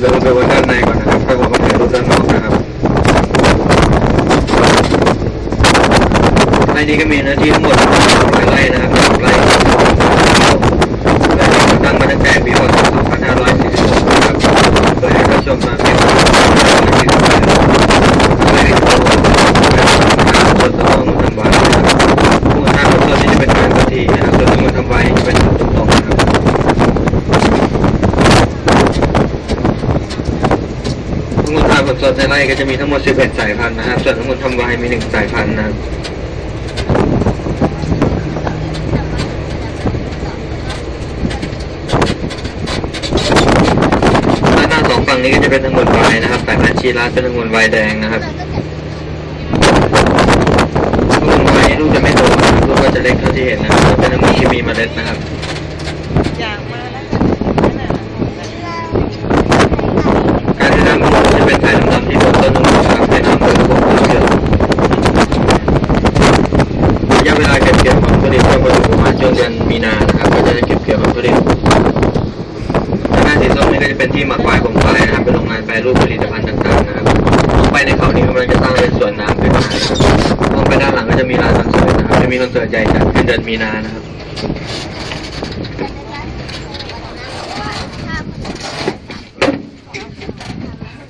เราเดินไปวนด้านในก่อนนะครับค่อยออกมาถ่ายรูปด้านนอกนะครับในนี้ก็มีเนื้อที่ทั้งหมดหลายไร่นะครับสามไร่และที่ตั้งมาตั้งแต่ปีพศ2546นะครับโดยให้เข้าชมมาเป็นปี2546ไม่ได้เข้าร่วมการทำงานส่วนตัวของทำไว้นะครับผู้งานของส่วนนี้จะเป็นงานกะทินะครับส่วนที่มันทำไว้จะเป็นตรงๆนะครับ ทั้งหมดทาง ผลสดในไร่ก็จะมีทั้งหมด 11 สายพันธุ์นะครับ ส่วนทั้งหมดทำไวน์มี 1 สายพันธุ์นะครับด้านหน้าสองฝั่งนี้ก็จะเป็นทั้งหมดไวน์นะครับ สายพันธุ์ชีราเป็นทั้งหมดไวแดงนะครับลูกไม้ลูกจะไม่โตลูกก็จะเล็กเท่าที่เห็นนะครับเป็นทั้งหมดที่มีเมล็ดนะครับ อยากมาแล้วค่ะ การที่น้ำมันจะเป็นสายดำๆที่บนต้นทั้งหมดนะครับเป็นน้ำโดยพวกเชื้อระยะเวลาเก็บเกี่ยวของผลิตก็ประมาณช่วงเดือนมีนานะครับ ก็จะได้เก็บเกี่ยวของผลิตทางด้านสีส้มนี่ก็จะ เป็นที่หมักไฟผมไฟนะครับ เป็นโรงงานแปรรูปผลิตภัณฑ์ต่างๆนะครับมองไปในเขานี้กำลังจะสร้างเป็นสวนน้ำขึ้นมานะครับมองไปด้านหลังก็จะมีร้านคอนเสิร์ตนะครับ จะมีคอนเสิร์ตใหญ่จัดขึ้นเดือนมีนานะครับ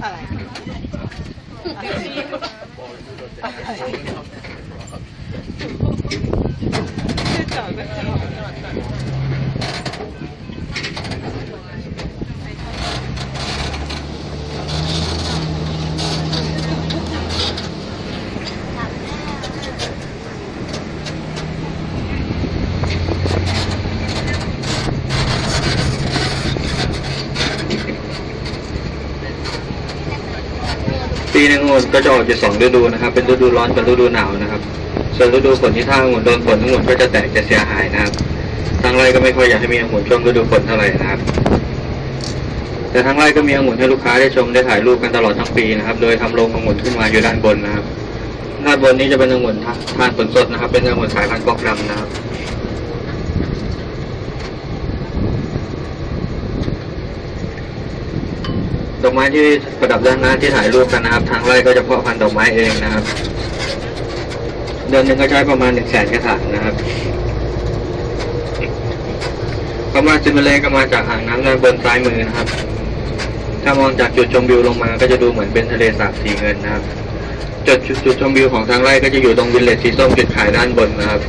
อะไรชื่อจอดก็จอด ปีหนึงองุ่นก็จะออกอยู่สองฤดูนะครับ เป็นฤดูร้อนกับฤดูหนาวนะครับ ส่วนฤดูฝนที่ถ้าองุ่นโดนฝนองุ่นก็จะแตกจะเสียหายนะครับ ทางไร่ก็ไม่ค่อยอยากให้มีองุ่นช่วงฤดูฝนเท่าไหร่นะครับ แต่ทางไร่ก็มีองุ่นให้ลูกค้าได้ชมได้ถ่ายรูปกันตลอดทั้งปีนะครับ โดยทำโรงองุ่นขึ้นมาอยู่ด้านบนนะครับ ด้านบนนี้จะเป็นองุ่นทาทานผลสดนะครับ เป็นองุ่นสายพันธุ์กอกดำนะครับ ดอกไม้ที่ประดับด้านหน้าที่ถ่ายรูปกันนะครับ ทางไร่ก็จะเพาะพันธุ์ดอกไม้เองนะครับ เดือนหนึ่งก็ใช้ประมาณหนึ่งแสนกระถางนะครับคำว่าซิมเบเลก็มาจากอ่างน้ำด้านบนซ้ายมือนะครับ ถ้ามองจากจุดชมวิวลงมาก็จะดูเหมือนเป็นทะเลสาบสีเงินนะครับ จุดจุดชมวิวของทางไร่ก็จะอยู่ตรงวิลเลจสีส้มจุดขายด้านบนนะครับ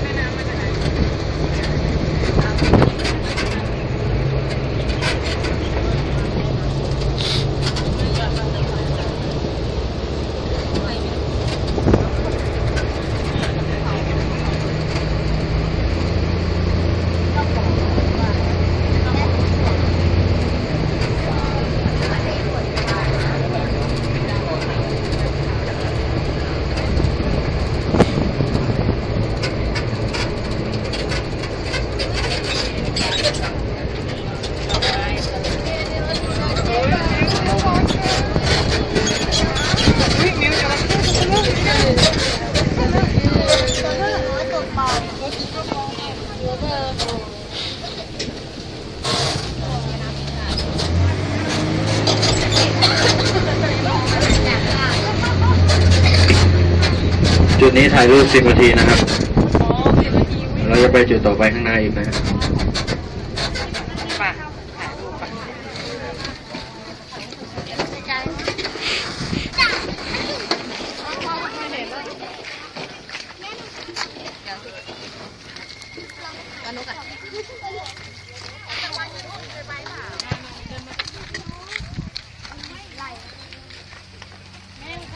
ดนี้ถ่ายรูปสิบนาทีนะครับ เราจะไปจุดต่อไปข้างหน้าอีกนะ